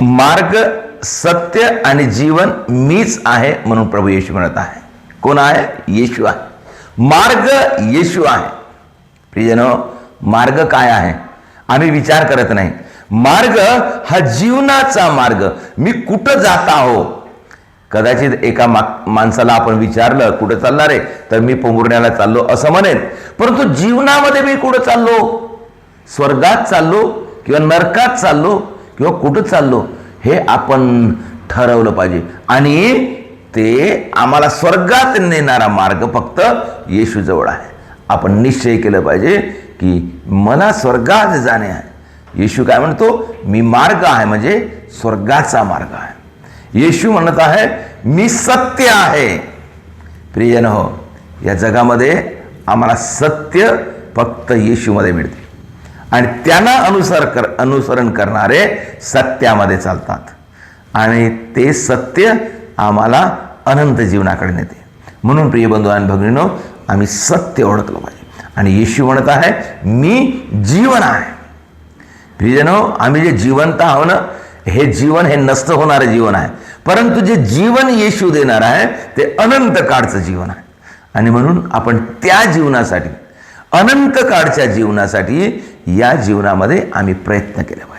मार्ग सत्य आणि जीवन मीच आहे म्हणून प्रभू येशू म्हणत आहे. कोण आहे? येशू आहे. मार्ग येशू आहे. प्रियजनो मार्ग काय आहे? आम्ही विचार करत नाही. मार्ग हा जीवनाचा मार्ग. मी कुठं जात आहो? कदाचित एका मा माणसाला आपण विचारलं कुठं चालणार आहे? तर मी पोंगुरण्याला चाललो असं म्हणेन. परंतु जीवनामध्ये मी कुठं चाललो? स्वर्गात चाललो किंवा नरकात चाललो? किंवा कुठं चाललो हे आपण ठरवलं पाहिजे. आणि ते आम्हाला स्वर्गात नेणारा मार्ग फक्त येशूजवळ आहे. आपण निश्चय केलं पाहिजे की मला स्वर्गात जाणे आहे. येशू काय म्हणतो? मी मार्ग आहे म्हणजे स्वर्गाचा मार्ग आहे. येशू म्हणत आहे मी सत्य आहे. प्रियन हो या जगामध्ये आम्हाला सत्य फक्त येशूमध्ये मिळते. आणि त्यांना अनुसर कर अनुसरण करणारे सत्यामध्ये चालतात. आणि ते सत्य आम्हाला अनंत जीवनाकडे नेते. म्हणून प्रिय बंधू आणि भगिनीनो आम्ही सत्य ओळखलं पाहिजे. आणि येशू म्हणत आहे मी जीवन आहे. प्रियजनो आम्ही जे जिवंत आहो ना हे जीवन हे नष्ट होणारे जीवन आहे. परंतु जे जीवन येशू देणार आहे ते अनंत काळचं जीवन आहे. आणि म्हणून आपण त्या जीवनासाठी अनंत काळच्या जीवनासाठी या जीवनामध्ये आम्ही प्रयत्न केले पाहिजे.